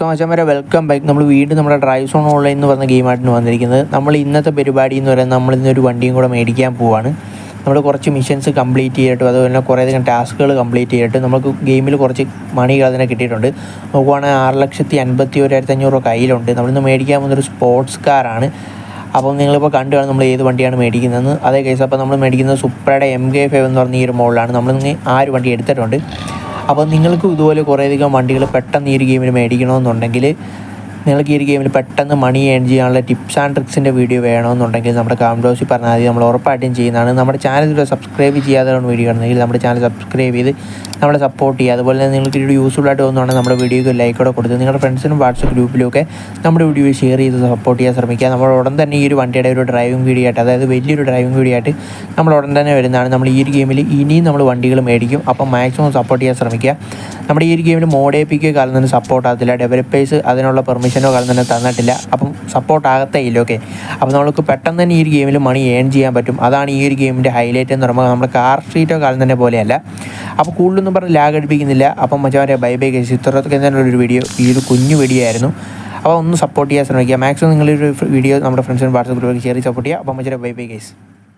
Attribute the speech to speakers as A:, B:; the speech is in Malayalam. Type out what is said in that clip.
A: സോ മച്ചന്മാരെ വെൽക്കം ബാക്ക് നമ്മൾ വീണ്ടും നമ്മുടെ ഡ്രൈവ് സോൺ ഓൺലൈൻ എന്ന് പറഞ്ഞ ഗെയിമായിട്ടാണ് വന്നിരിക്കുന്നത്. നമ്മൾ ഇന്നത്തെ പരിപാടി എന്ന് പറയുന്നത് നമ്മൾ ഇന്നൊരു വണ്ടിയും കൂടെ മേടിക്കാൻ പോവാണ്. നമ്മൾ കുറച്ച് മിഷൻസ് കംപ്ലീറ്റ് ചെയ്തിട്ടും അതുപോലെ തന്നെ കുറേയധികം ടാസ്കുകൾ കംപ്ലീറ്റ് ചെയ്തിട്ട് നമുക്ക് ഗെയിമിൽ കുറച്ച് മണികൾ അതിനെ കിട്ടിയിട്ടുണ്ട്. നോക്കുവാണെങ്കിൽ ആറ് ലക്ഷത്തി അൻപത്തി ഒരായിരത്തി അഞ്ഞൂറ് രൂപ കയ്യിലുണ്ട് നമ്മളിന്ന് മേടിക്കാൻ പോകുന്നൊരു സ്പോർട്സ് കാറാണ് അപ്പം നിങ്ങളിപ്പോൾ കണ്ടു കാണും നമ്മൾ ഏത് വണ്ടിയാണ് മേടിക്കുന്നതെന്ന്. അതേ കേസ് അപ്പോൾ നമ്മൾ മേടിക്കുന്നത് സുപ്രയുടെ എം കെ ഫൈവ് എന്ന് പറഞ്ഞ ഈ ഒരു മോഡലാണ് നമ്മൾ ആ ഒരു വണ്ടി എടുത്തിട്ടുണ്ട്. അപ്പോൾ നിങ്ങൾക്കും ഇതുപോലെ കുറേയധികം വണ്ടികൾ പെട്ടെന്ന് ഈ ഒരു ഗെയിമിൽ മേടിക്കണമെന്നുണ്ടെങ്കിൽ നിങ്ങൾക്ക് ഈ ഒരു ഗെയിമിൽ പെട്ടെന്ന് മണി ഏൺ ചെയ്യാനുള്ള ടിപ്സ് ആൻഡ് ട്രിക്സിന്റെ വീഡിയോ വേണമെന്നുണ്ടെങ്കിൽ നമ്മുടെ കമന്റ് ബോക്സിൽ പറഞ്ഞാൽ മതി. നമ്മൾ ഉറപ്പായിട്ടും ചെയ്യുന്നതാണ്. നമ്മുടെ ചാനൽ സബ്സ്ക്രൈബ് ചെയ്യാതെയാണ് വീഡിയോ കാണുന്നതെങ്കിൽ നമ്മുടെ ചാനൽ സബ്സ്ക്രൈബ് ചെയ്ത് നമ്മളെ സപ്പോർട്ട് ചെയ്യുക. അതുപോലെ തന്നെ നിങ്ങൾക്ക് ഒരു യൂസ്ഫുൾ ആയിട്ട് തോന്നുകയാണെങ്കിൽ നമ്മുടെ വീഡിയോക്ക് ലൈക്കോടെ കൊടുത്ത് നിങ്ങളുടെ ഫ്രണ്ട്സിനും വാട്സപ്പ് ഗ്രൂപ്പിലൊക്കെ നമ്മുടെ വീഡിയോ ഷെയർ ചെയ്ത് സപ്പോർട്ട് ചെയ്യാൻ ശ്രമിക്കുക. നമ്മൾ ഉടൻ തന്നെ ഈ ഒരു വണ്ടിയുടെ ഒരു ഡ്രൈവിംഗ് വീഡിയോ ആയിട്ട് അതായത് വലിയൊരു ഡ്രൈവിംഗ് വീഡിയോ ആയിട്ട് നമ്മൾ ഉടൻ തന്നെ വരുന്നതാണ്. നമ്മൾ ഈ ഒരു ഗെയിമിൽ ഇനിയും നമ്മൾ വണ്ടികൾ മേടിക്കും. അപ്പം മാക്സിമം സപ്പോർട്ട് ചെയ്യാൻ ശ്രമിക്കുക. നമ്മുടെ ഈ ഒരു ഗെയിമിൽ മോഡേപ്പിക്കുക കാലം തന്നെ സപ്പോർട്ട് ആകത്തില്ല. ഡെവലപ്പേഴ്സ് അതിനുള്ള പെർമിഷനോ കാലം തന്നെ തന്നിട്ടില്ല. അപ്പം സപ്പോർട്ട് ആകത്തേ ഇല്ല. ഓക്കെ അപ്പോൾ നമുക്ക് പെട്ടെന്ന് തന്നെ ഈ ഒരു ഗെയിമിൽ മണി ഏൺ ചെയ്യാൻ പറ്റും. അതാണ് ഈ ഒരു ഗെയിമിന്റെ ഹൈലൈറ്റ് എന്ന് പറയുമ്പോൾ നമ്മുടെ കാർ സ്ട്രീറ്റോ കാലം തന്നെ പോലെയല്ല. അപ്പോൾ കൂടുതലൊന്നും പറഞ്ഞ് ലാഗ് അടിപ്പിക്കുന്നില്ല. അപ്പം മച്ചാരെ ബൈ ബൈ കഴിച്ച് ഇത്രയൊക്കെ ഒരു വീഡിയോ ഈ ഒരു കുഞ്ഞു വീഡിയോ ആയിരുന്നു. അപ്പോൾ ഒന്ന് സപ്പോർട്ട് ചെയ്യാൻ ശ്രമിക്കുക. മാക്സിമം നിങ്ങളൊരു വീഡിയോ നമ്മുടെ ഫ്രണ്ട്സിനും വാട്സപ്പ് ഗ്രൂപ്പിൽ ഷെയർ സപ്പോർട്ട് ചെയ്യുക. അപ്പം മച്ചാരെ ബൈ ബൈ കേസ്